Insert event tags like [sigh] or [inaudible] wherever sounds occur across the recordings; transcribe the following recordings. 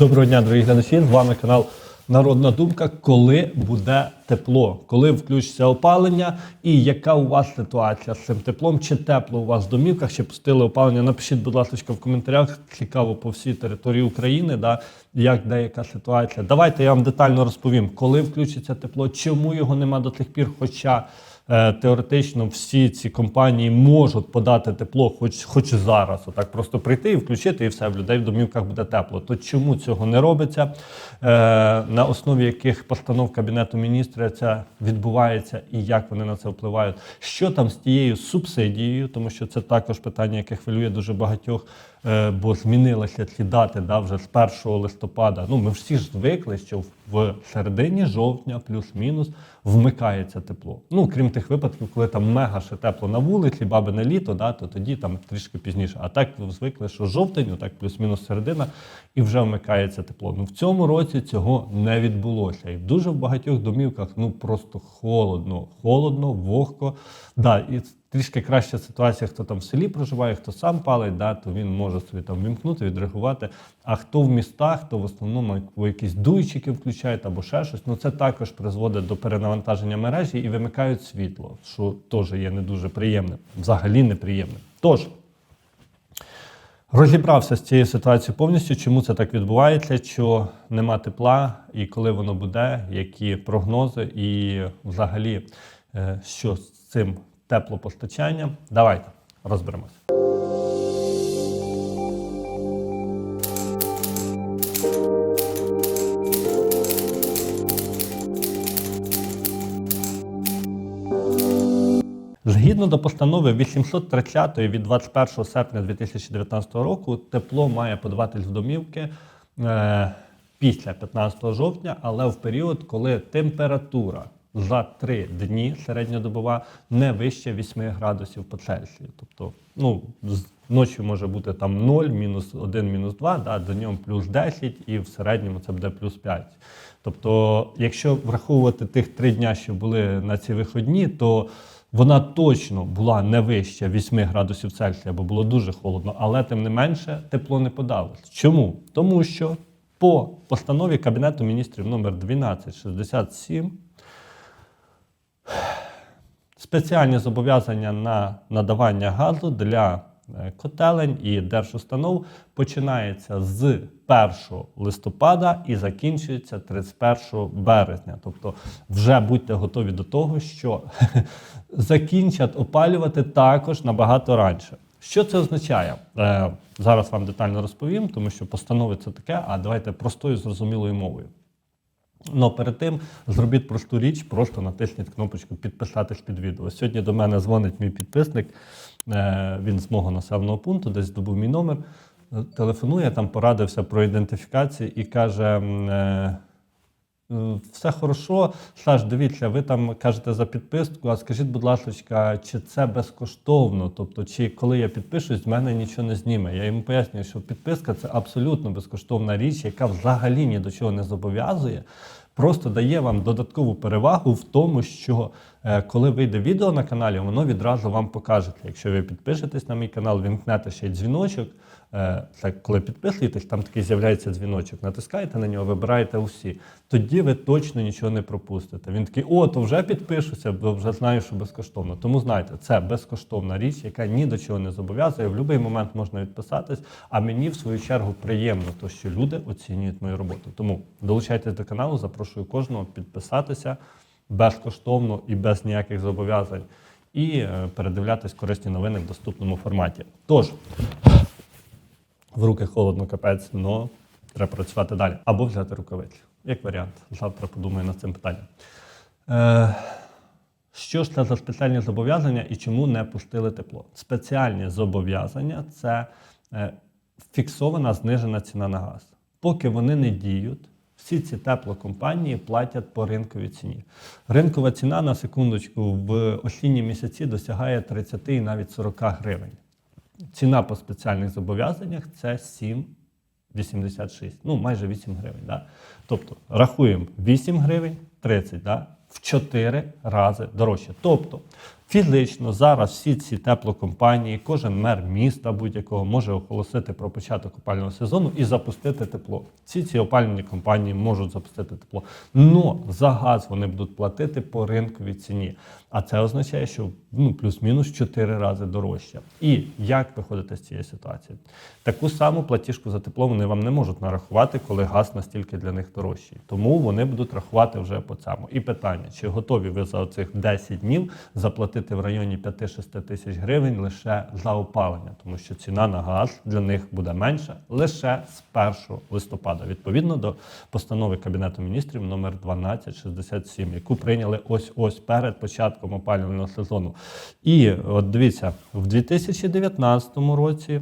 Доброго дня, дорогі глядачі. З вами канал Народна Думка. Коли буде тепло, коли включиться опалення, і яка у вас ситуація з цим теплом? Чи тепло у вас в домівках, чи пустили опалення? Напишіть, будь ласка, в коментарях. Цікаво по всій території України, да, як деяка ситуація. Давайте я вам детально розповім, коли включиться тепло, чому його нема до тих пір, хоча. Е, Теоретично всі ці компанії можуть подати тепло, хоч хоч зараз, отак просто прийти і включити, і все в людей в домівках буде тепло. То чому цього не робиться? Е, на основі яких постанов Кабінету міністрів це відбувається і як вони на це впливають? Що там з тією субсидією, тому що це також питання, яке хвилює дуже багатьох, бо змінилися ці дати да, вже з 1 листопада. Ну ми всі ж звикли, що в середині жовтня, плюс-мінус, вмикається тепло. Ну крім тих випадків, коли там мега ще тепло на вулиці, бабине літо, да, то тоді там трішки пізніше. А так звикли, що жовтень, так плюс-мінус середина, і вже вмикається тепло. Ну в цьому році цього не відбулося. І дуже в багатьох домівках ну просто холодно, холодно, вогко. Да, і трішки краща ситуація, хто там в селі проживає, хто сам палить, да, то він може собі там вімкнути, відреагувати. А хто в містах, то в основному якісь дуйчики включають або ще щось. Ну це також призводить до перенавантаження мережі і вимикають світло, що теж є не дуже приємним, взагалі неприємним. Тож. Розібрався з цією ситуацією повністю, чому це так відбувається, що нема тепла, і коли воно буде, які прогнози, і взагалі, е, що з цим теплопостачанням. Давайте розберемося. Згідно до постанови 830 від 21 серпня 2019 року, тепло має подаватись в домівки е, після 15 жовтня, але в період, коли температура за 3 дні середньодобова не вище 8 градусів по Цельсію. Тобто, ну, ночі може бути там 0, мінус 1, мінус 2, да, днем плюс 10 і в середньому це буде плюс 5. Тобто, якщо враховувати тих 3 дня, що були на ці виходні, то вона точно була не вище 8 градусів Цельсія, бо було дуже холодно, але тим не менше тепло не подалось. Чому? Тому що по постанові Кабінету міністрів номер 1267 спеціальні зобов'язання на надавання газу для е, котелень і держустанов починається з 1 листопада і закінчується 31 березня. Тобто, вже будьте готові до того, що [laughs] закінчать опалювати також набагато раніше. Що це означає? Е, зараз вам детально розповім, тому що постанови це таке, а давайте простою зрозумілою мовою. Ну, перед тим зробіть просту річ, просто натисніть кнопочку підписатись під відео. Сьогодні до мене дзвонить мій підписник. е, Він з мого населеного пункту, десь здобув мій номер. е, Телефонує, там порадився про ідентифікацію і каже: е, все хорошо. Саш, дивіться, ви там кажете за підписку. А скажіть, будь ласка, чи це безкоштовно? Тобто, чи коли я підпишусь, з мене нічого не зніме? Я йому пояснюю, що підписка це абсолютно безкоштовна річ, яка взагалі ні до чого не зобов'язує. Просто дає вам додаткову перевагу в тому, що е, коли вийде відео на каналі, воно відразу вам покаже. Якщо ви підпишетесь на мій канал, вімкнете ще дзвіночок. Це коли підписуєтесь, там такий з'являється дзвіночок. Натискаєте на нього, вибираєте усі. Тоді ви точно нічого не пропустите. Він такий, о, то вже підпишуся, бо вже знаю, що безкоштовно. Тому знайте, це безкоштовна річ, яка ні до чого не зобов'язує. В будь-який момент можна відписатись. А мені в свою чергу приємно, то що люди оцінюють мою роботу. Тому долучайтесь до каналу, запрошую кожного підписатися безкоштовно і без ніяких зобов'язань. І е, передивлятись корисні новини в доступному форматі. Тож, в руки холодно капець, але треба працювати далі. Або взяти рукавиці. Як варіант. Завтра подумаю над цим питанням. Е, що ж це за спеціальні зобов'язання і чому не пустили тепло? Спеціальні зобов'язання це е, фіксована знижена ціна на газ. Поки вони не діють, всі ці теплокомпанії платять по ринковій ціні. Ринкова ціна на секундочку в осінні місяці досягає 30 і навіть 40 гривень. Ціна по спеціальних зобов'язаннях це 7,86, ну майже 8 гривень. Да? Тобто рахуємо 8 гривень 30, да? в 4 рази дорожче. Тобто Фізично зараз всі ці теплокомпанії, кожен мер міста будь-якого може оголосити про початок опального сезону і запустити тепло. Всі ці опалювальні компанії можуть запустити тепло. Но за газ вони будуть платити по ринковій ціні. А це означає, що ну, плюс-мінус 4 рази дорожче. І як виходити з цієї ситуації? Таку саму платіжку за тепло вони вам не можуть нарахувати, коли газ настільки для них дорожчий. Тому вони будуть рахувати вже по цьому. І питання: чи готові ви за цих 10 днів заплатити в районі 5-6 тисяч гривень лише за опалення, тому що ціна на газ для них буде менша лише з 1 листопада, відповідно до постанови Кабінету міністрів номер 1267, яку прийняли ось ось перед початком опалювального сезону. І от дивіться, в 2019 році.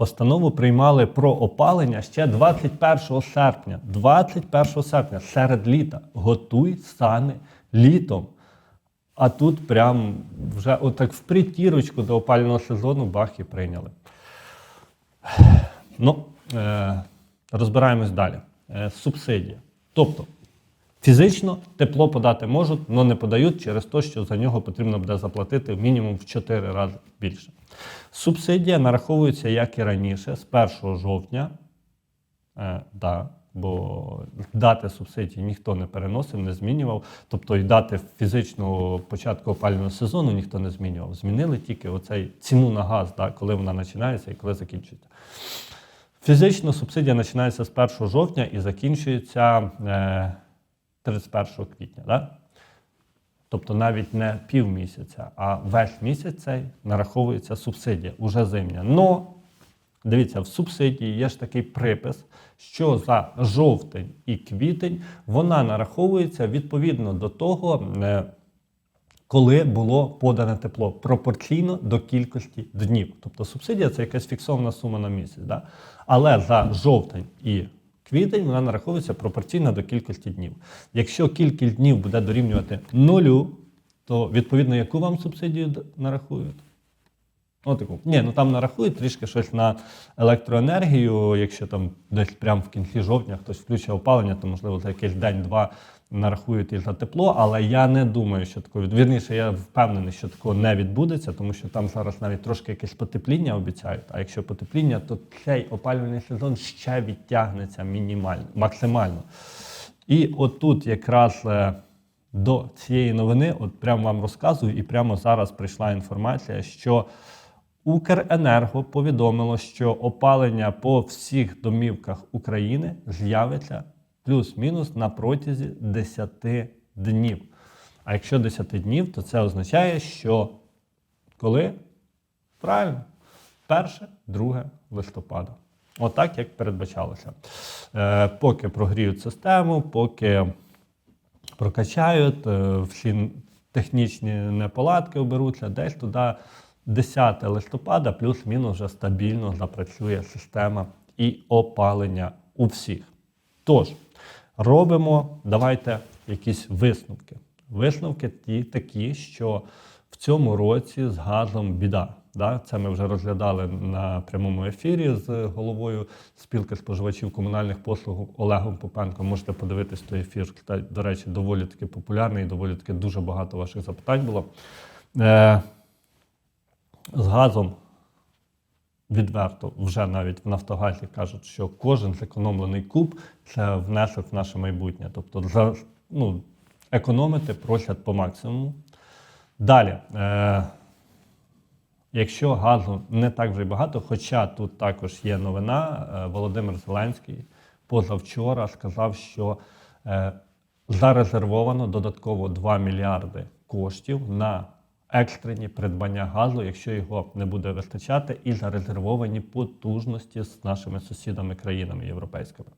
Постанову приймали про опалення ще 21 серпня. 21 серпня, серед літа. Готуй сани літом. А тут прям вже отак в притірочку до опалювального сезону бах і прийняли. Ну, е, розбираємось далі. Е, субсидія. Тобто, фізично тепло подати можуть, але не подають через те, що за нього потрібно буде заплатити мінімум в 4 рази більше. Субсидія нараховується, як і раніше, з 1 жовтня. Е, да, бо дати субсидії ніхто не переносив, не змінював. Тобто і дати фізичного початку опалювального сезону ніхто не змінював. Змінили тільки оцей ціну на газ, да, коли вона починається і коли закінчується. Фізично субсидія починається з 1 жовтня і закінчується е, 31 квітня. Да? Тобто навіть не півмісяця, а весь місяць цей нараховується субсидія, уже зимня. Но дивіться, в субсидії є ж такий припис, що за жовтень і квітень вона нараховується відповідно до того, е, коли було подане тепло пропорційно до кількості днів. Тобто субсидія це якась фіксована сума на місяць. Да? Але за жовтень і квітень вона нараховується пропорційно до кількості днів. Якщо кількість днів буде дорівнювати нулю, то відповідно яку вам субсидію нарахують? Отаку. Ні, ну там нарахують трішки щось на електроенергію. Якщо там десь прямо в кінці жовтня хтось включить опалення, то можливо за якийсь день-два нарахують і за тепло. Але я не думаю, що такого вірніше, я впевнений, що такого не відбудеться, тому що там зараз навіть трошки якесь потепління обіцяють. А якщо потепління, то цей опалювальний сезон ще відтягнеться мінімально, максимально. І отут якраз е, до цієї новини, от прямо вам розказую, і прямо зараз прийшла інформація, що Укренерго повідомило, що опалення по всіх домівках України з'явиться плюс-мінус на протязі 10 днів. А якщо 10 днів, то це означає, що коли? Правильно, 1-2 листопада. Отак, як передбачалося. Е, поки прогріють систему, поки прокачають, е, всі технічні неполадки оберуться, десь туди 10 листопада, плюс-мінус вже стабільно запрацює система і опалення у всіх. Тож, робимо, давайте якісь висновки. Висновки ті такі, що в цьому році з газом біда. Да? Це ми вже розглядали на прямому ефірі з головою спілки споживачів комунальних послуг Олегом Попенком. Можете подивитись той ефір. До речі, доволі таки популярний, доволі таки дуже багато ваших запитань було. З газом відверто вже навіть в Нафтогазі кажуть, що кожен зекономлений куб це внесок в наше майбутнє. Тобто за, ну, економити просять по максимуму. Далі, е, якщо газу не так вже й багато, хоча тут також є новина, е, Володимир Зеленський позавчора сказав, що е, зарезервовано додатково 2 мільярди коштів на екстрені придбання газу, якщо його не буде вистачати, і зарезервовані потужності з нашими сусідами країнами європейськими.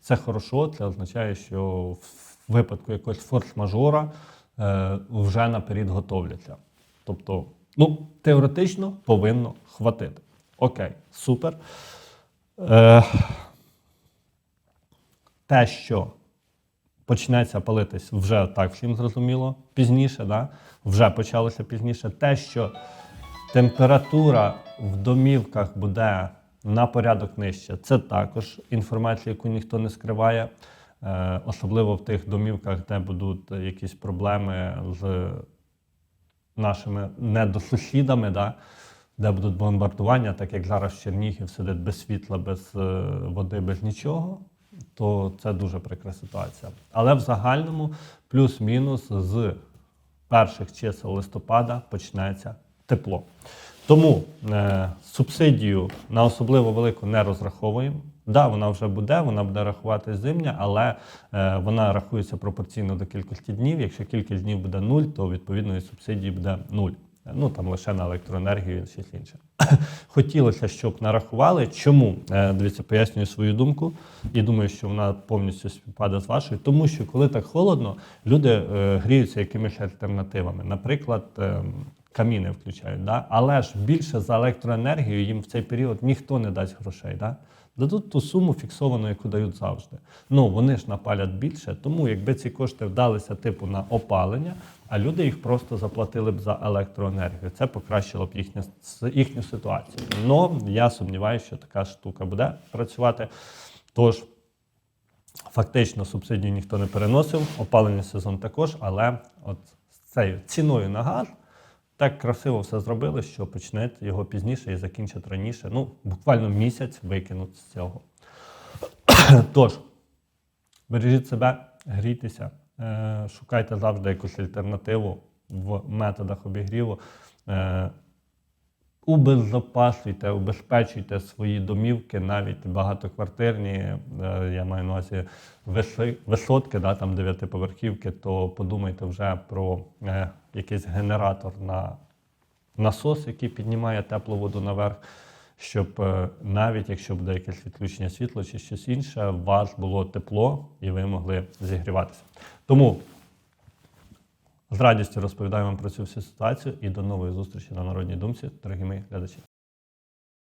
Це хорошо, це означає, що в випадку якогось форс-мажора е, вже наперед готовляться. Тобто, ну, теоретично повинно хватити. Окей, супер. Е, те, що почнеться палитись вже так всім зрозуміло пізніше, да? вже почалося пізніше. Те, що температура в домівках буде на порядок нижче, це також інформація, яку ніхто не скриває. Е, особливо в тих домівках, де будуть якісь проблеми з нашими недосусідами, да, де будуть бомбардування, так як зараз Чернігів сидить без світла, без е, води, без нічого, то це дуже прикра ситуація. Але в загальному плюс-мінус з перших чисел листопада почнеться тепло. Тому е, субсидію на особливо велику не розраховуємо. Да, вона вже буде, вона буде рахувати зимня, але е, вона рахується пропорційно до кількості днів. Якщо кількість днів буде нуль, то відповідно і субсидії буде нуль. Ну там лише на електроенергію і щось інше. [coughs] Хотілося, щоб нарахували. Чому? Е, Дивіться, пояснюю свою думку і думаю, що вона повністю співпаде з вашою. Тому що коли так холодно, люди е, гріються якимись альтернативами. Наприклад, е, каміни включають. Да? Але ж більше за електроенергію їм в цей період ніхто не дасть грошей. Да? Дадуть ту суму фіксовану, яку дають завжди. Ну вони ж напалять більше, тому якби ці кошти вдалися типу на опалення, а люди їх просто заплатили б за електроенергію. Це покращило б їхню, їхню ситуацію. Но я сумніваюся, що така штука буде працювати. Тож фактично субсидію ніхто не переносив, опалення сезон також, але от з цією ціною на газ так красиво все зробили, що почнуть його пізніше і закінчать раніше. Ну, буквально місяць викинуть з цього. [coughs] Тож, бережіть себе, грійтеся, е, шукайте завжди якусь альтернативу в методах обігріву. Убезопасуйте, убезпечуйте свої домівки, навіть багатоквартирні, е, я маю на увазі висотки, да, там дев'ятиповерхівки, то подумайте вже про е, якийсь генератор на насос, який піднімає теплу воду наверх, щоб е, навіть якщо буде якесь відключення світла чи щось інше, у вас було тепло і ви могли зігріватися. Тому з радістю розповідаю вам про цю всю ситуацію і до нової зустрічі на Народній думці, дорогі мої глядачі.